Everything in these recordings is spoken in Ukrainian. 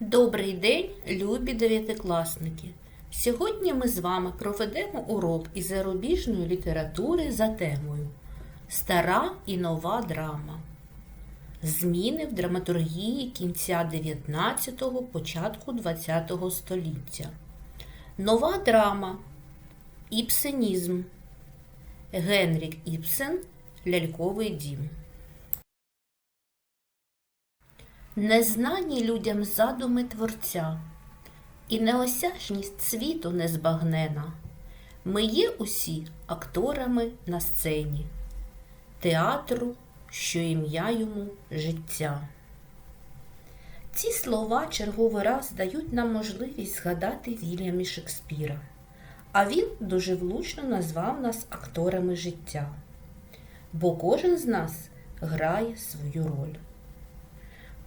Добрий день, любі дев'ятикласники! Сьогодні ми з вами проведемо урок із зарубіжної літератури за темою Стара і нова драма. Зміни в драматургії кінця 19-го, початку 20-го століття. Нова драма. Іпсенізм. Генрік Іпсен. Ляльковий дім. Незнані людям задуми творця, і неосяжність світу незбагнена. Ми є усі акторами на сцені, театру, що ім'я йому життя. Ці слова черговий раз дають нам можливість згадати Вільямі Шекспіра, а він дуже влучно назвав нас акторами життя, бо кожен з нас грає свою роль.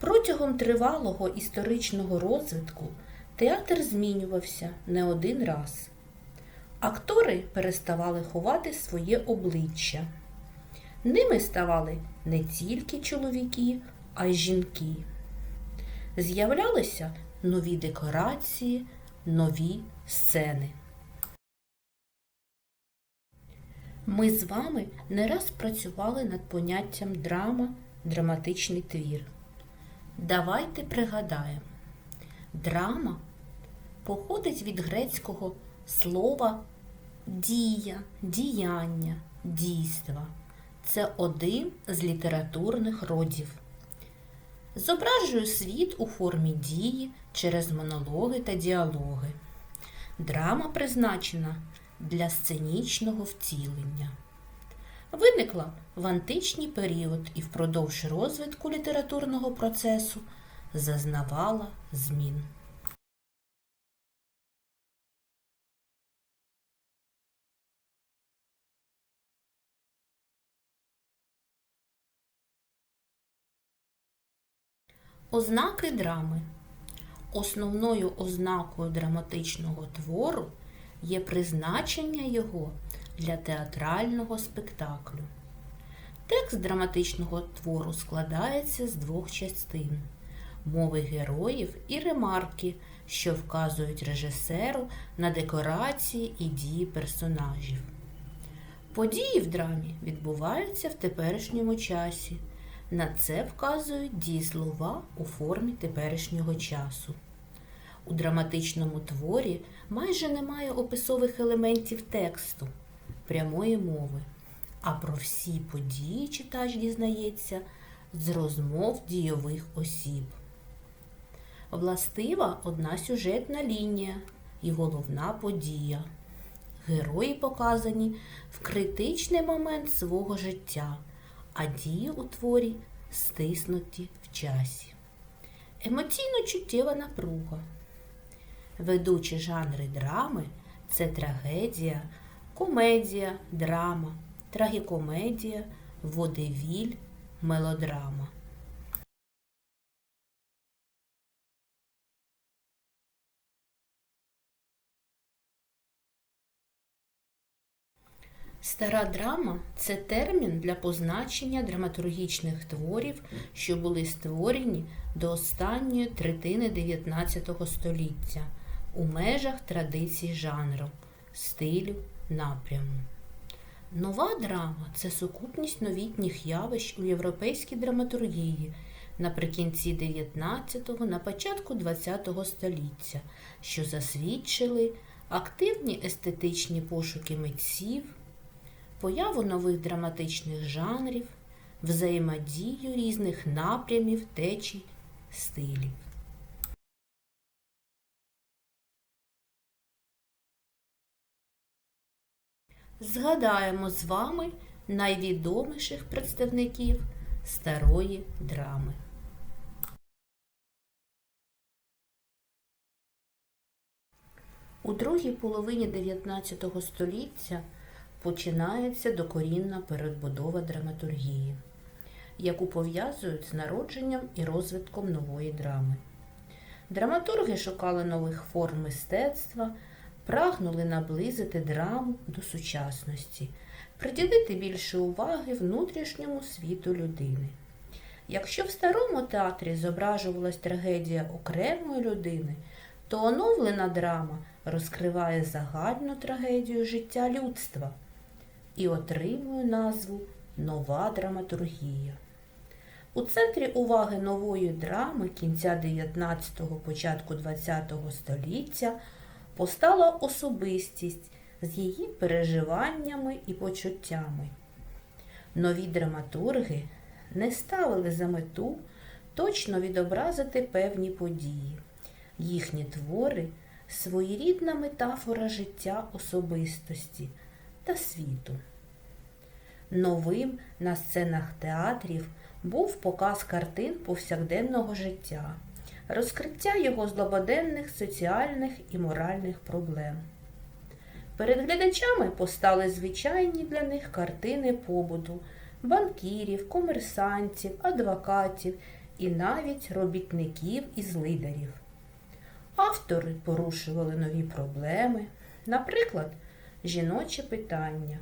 Протягом тривалого історичного розвитку театр змінювався не один раз. Актори переставали ховати своє обличчя. Ними ставали не тільки чоловіки, а й жінки. З'являлися нові декорації, нові сцени. Ми з вами не раз працювали над поняттям драма, драматичний твір. Давайте пригадаємо. Драма походить від грецького слова дія, діяння, дійства. Це один з літературних родів. Зображує світ у формі дії через монологи та діалоги. Драма призначена для сценічного втілення. Виникла в античний період і впродовж розвитку літературного процесу зазнавала змін. Ознаки драми. Основною ознакою драматичного твору є призначення його для театрального спектаклю. Текст драматичного твору складається з двох частин мови героїв і ремарки, що вказують режисеру на декорації і дії персонажів. Події в драмі відбуваються в теперішньому часі. На це вказують дієслова у формі теперішнього часу. У драматичному творі майже немає описових елементів тексту, прямої мови, а про всі події читач дізнається з розмов дійових осіб. Властива одна сюжетна лінія і головна подія. Герої показані в критичний момент свого життя, а дії у творі стиснуті в часі. Емоційно чуттєва напруга. Ведучі жанри драми це трагедія, комедія, драма, трагікомедія, водевіль, мелодрама. Стара драма це термін для позначення драматургічних творів, що були створені до останньої третини 19 століття у межах традицій жанру, стилю, напряму. Нова драма це сукупність новітніх явищ у європейській драматургії наприкінці 19-го, на початку 20-го століття, що засвідчили активні естетичні пошуки митців появу нових драматичних жанрів, взаємодію різних напрямів, течій, стилів. Згадаємо з вами найвідоміших представників старої драми. У другій половині 19 століття починається докорінна передбудова драматургії, яку пов'язують з народженням і розвитком нової драми. Драматурги шукали нових форм мистецтва, прагнули наблизити драму до сучасності, приділити більше уваги внутрішньому світу людини. Якщо в старому театрі зображувалась трагедія окремої людини, то оновлена драма розкриває загальну трагедію життя людства і отримує назву Нова драматургія. У центрі уваги нової драми кінця 19-го, початку 20-го століття постала особистість з її переживаннями і почуттями. Нові драматурги не ставили за мету точно відобразити певні події. Їхні твори своєрідна метафора життя особистості та світу. Новим на сценах театрів був показ картин повсякденного життя, розкриття його злободенних соціальних і моральних проблем. Перед глядачами постали звичайні для них картини побуту, банкірів, комерсантів, адвокатів і навіть робітників і злидарів. Автори порушували нові проблеми, наприклад, жіноче питання.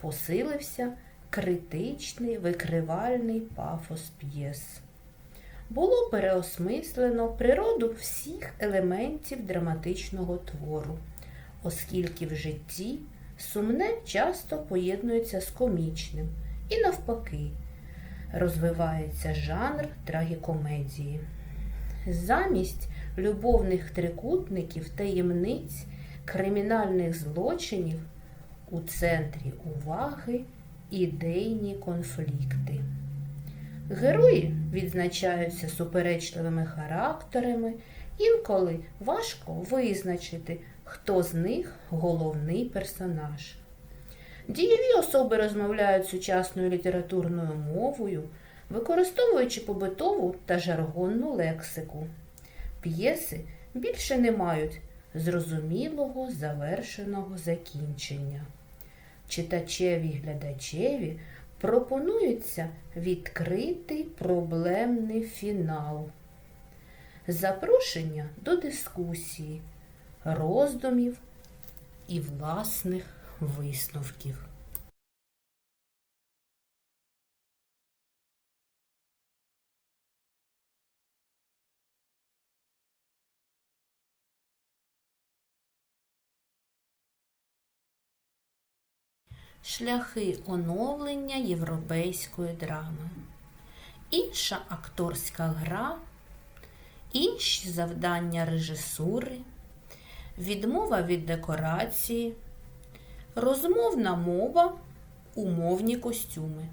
Посилився критичний викривальний пафос п'єс. Було переосмислено природу всіх елементів драматичного твору, оскільки в житті сумне часто поєднується з комічним і навпаки розвивається жанр трагікомедії. Замість любовних трикутників, таємниць, кримінальних злочинів у центрі уваги ідейні конфлікти. Герої відзначаються суперечливими характерами, інколи важко визначити, хто з них головний персонаж. Дієві особи розмовляють сучасною літературною мовою, використовуючи побутову та жаргонну лексику. П'єси більше не мають зрозумілого завершеного закінчення. Читачеві глядачеві пропонується відкритий проблемний фінал, запрошення до дискусії, роздумів і власних висновків. Шляхи оновлення європейської драми. Інша акторська гра, інші завдання режисури, відмова від декорації, розмовна мова, умовні костюми.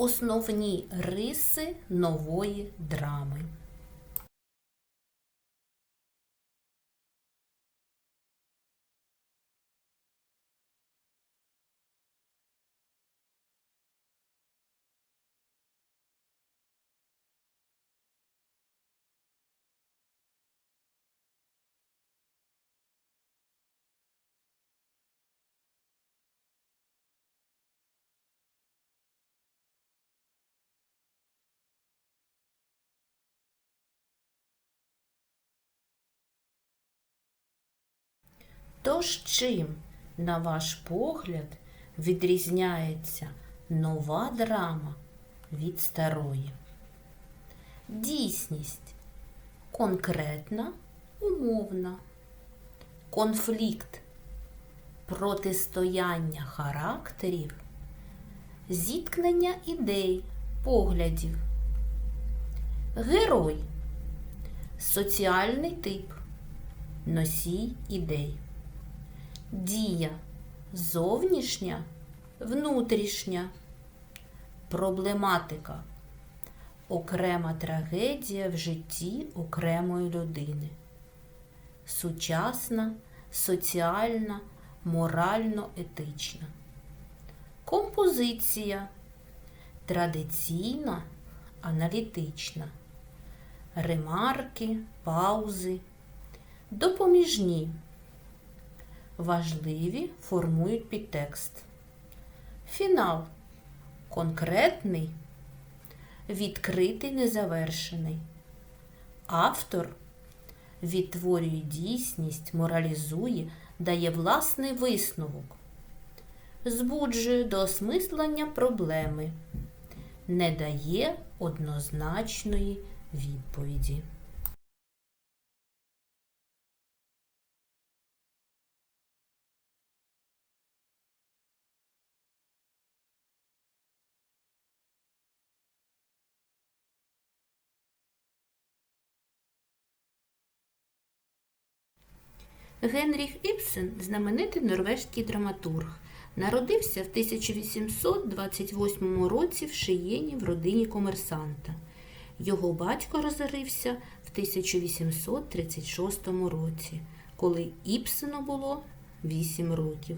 Основні риси нової драми. Тож чим, на ваш погляд, відрізняється нова драма від старої? Дійсність конкретна, умовна, конфлікт, протистояння характерів, зіткнення ідей, поглядів, герой, соціальний тип, носій ідей. Дія зовнішня, внутрішня, проблематика, окрема трагедія в житті окремої людини, сучасна, соціальна, морально-етична, композиція, традиційна, аналітична, ремарки, паузи, допоміжні важливі формують підтекст. Фінал конкретний, відкритий незавершений. Автор відтворює дійсність, моралізує, дає власний висновок, збуджує до осмислення проблеми, не дає однозначної відповіді. Генріх Ібсен знаменитий норвежський драматург. Народився в 1828 році в Шиєні в родині комерсанта. Його батько розорився в 1836 році, коли Ібсену було 8 років.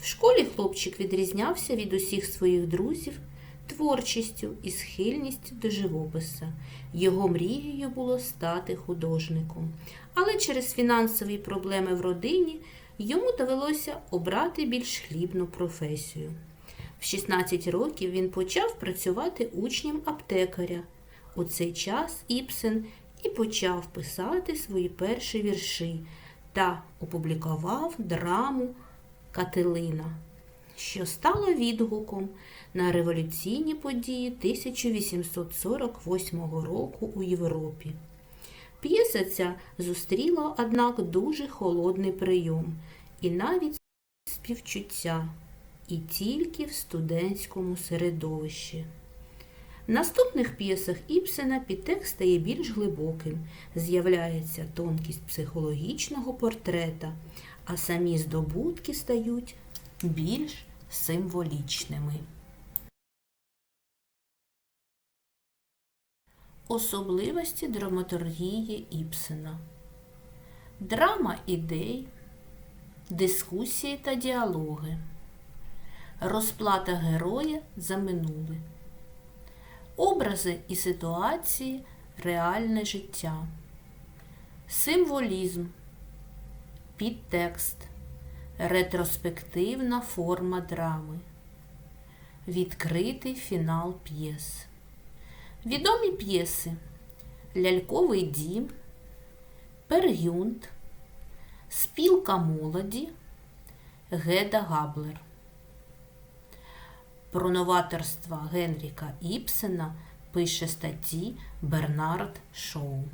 В школі хлопчик відрізнявся від усіх своїх друзів творчістю і схильністю до живописа. Його мрією було стати художником. Але через фінансові проблеми в родині йому довелося обрати більш хлібну професію. В 16 років він почав працювати учнем аптекаря. У цей час Іпсен і почав писати свої перші вірші та опублікував драму Кателина, що стало відгуком на революційні події 1848 року у Європі. П'єса ця зустріла, однак, дуже холодний прийом і навіть співчуття, і тільки в студентському середовищі. В наступних п'єсах Іпсена підтекст стає більш глибоким, з'являється тонкість психологічного портрета, а самі здобутки стають більш символічними. Особливості драматургії Іпсена. Драма ідей, дискусії та діалоги, розплата героя за минуле, образи і ситуації, реальне життя, символізм, підтекст, ретроспективна форма драми, відкритий фінал п'єс. Відомі п'єси Ляльковий дім, Пергюнт, Спілка молоді, Геда Габлер. Про новаторства Генріка Іпсена пише статті Бернард Шоу.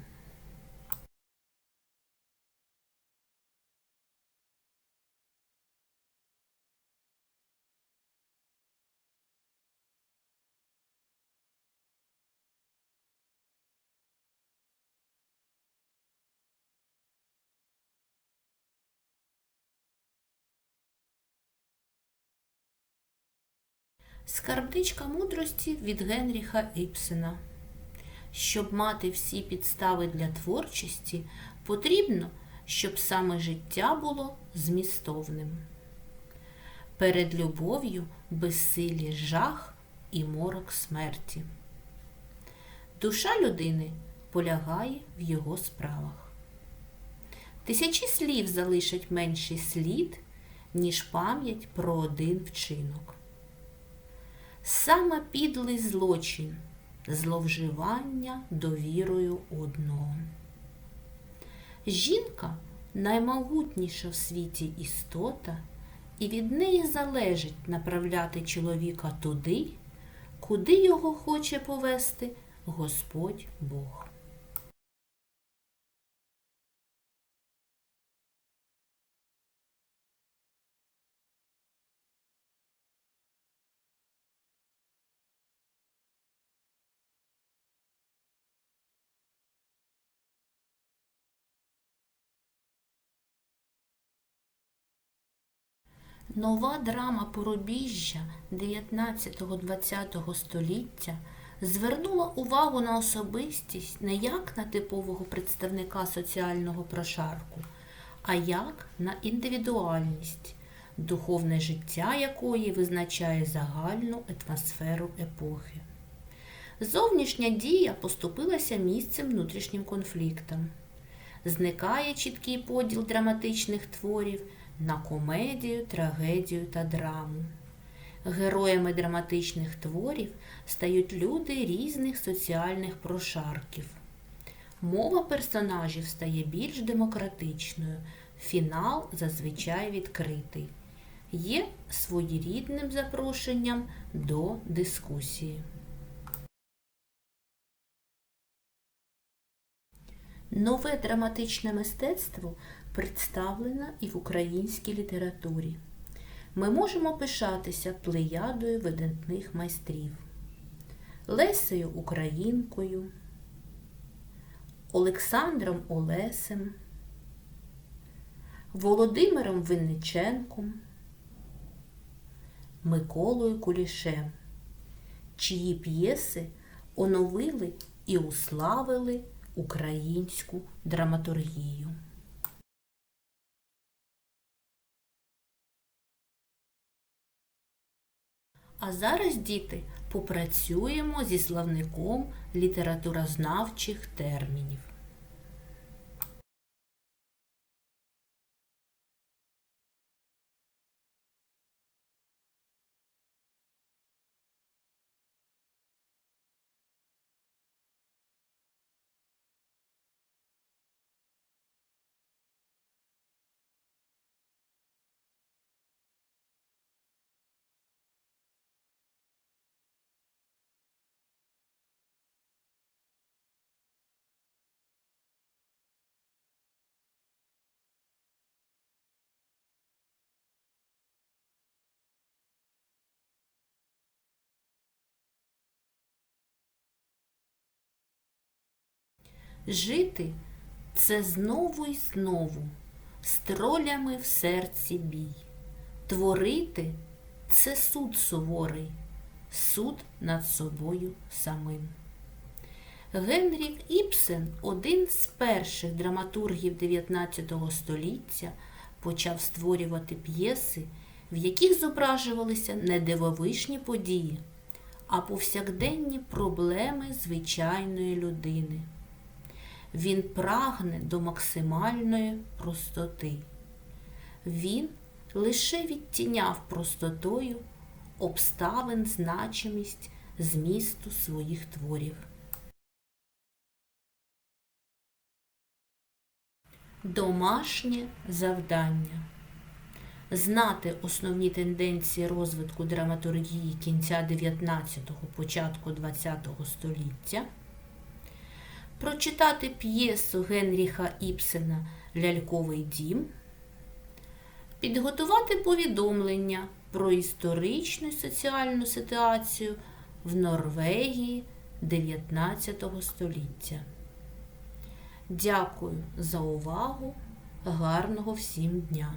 Скарбничка мудрості від Генріха Іпсена. Щоб мати всі підстави для творчості, потрібно, щоб саме життя було змістовним. Перед любов'ю безсилі жах і морок смерті. Душа людини полягає в його справах. Тисячі слів залишать менший слід, ніж пам'ять про один вчинок. Саме підлий злочин, зловживання довірою одного. Жінка наймогутніша в світі істота, і від неї залежить направляти чоловіка туди, куди його хоче повести Господь Бог. Нова драма Порубіжжя 19-20 століття звернула увагу на особистість не як на типового представника соціального прошарку, а як на індивідуальність, духовне життя якої визначає загальну атмосферу епохи. Зовнішня дія поступилася місцем внутрішнім конфліктам. Зникає чіткий поділ драматичних творів на комедію, трагедію та драму. Героями драматичних творів стають люди різних соціальних прошарків. Мова персонажів стає більш демократичною, фінал зазвичай відкритий. Є своєрідним запрошенням до дискусії. Нове драматичне мистецтво представлено і в українській літературі. Ми можемо пишатися плеядою видатних майстрів, Лесею Українкою, Олександром Олесем, Володимиром Винниченком, Миколою Кулішем, чиї п'єси оновили і уславили українську драматургію. А зараз, діти, попрацюємо зі словником літературознавчих термінів. Жити це знову й знову, з тролями в серці бій. Творити це суд суворий, суд над собою самим. Генрік Іпсен, один з перших драматургів 19 століття, почав створювати п'єси, в яких зображувалися не дивовишні події, а повсякденні проблеми звичайної людини. Він прагне до максимальної простоти. Він лише відтіняв простотою обставин значимість змісту своїх творів. Домашнє завдання знати основні тенденції розвитку драматургії кінця 19-го, початку 20-го століття прочитати п'єсу Генріха Іпсена Ляльковий дім, підготувати повідомлення про історичну і соціальну ситуацію в Норвегії 19 століття. Дякую за увагу. Гарного всім дня!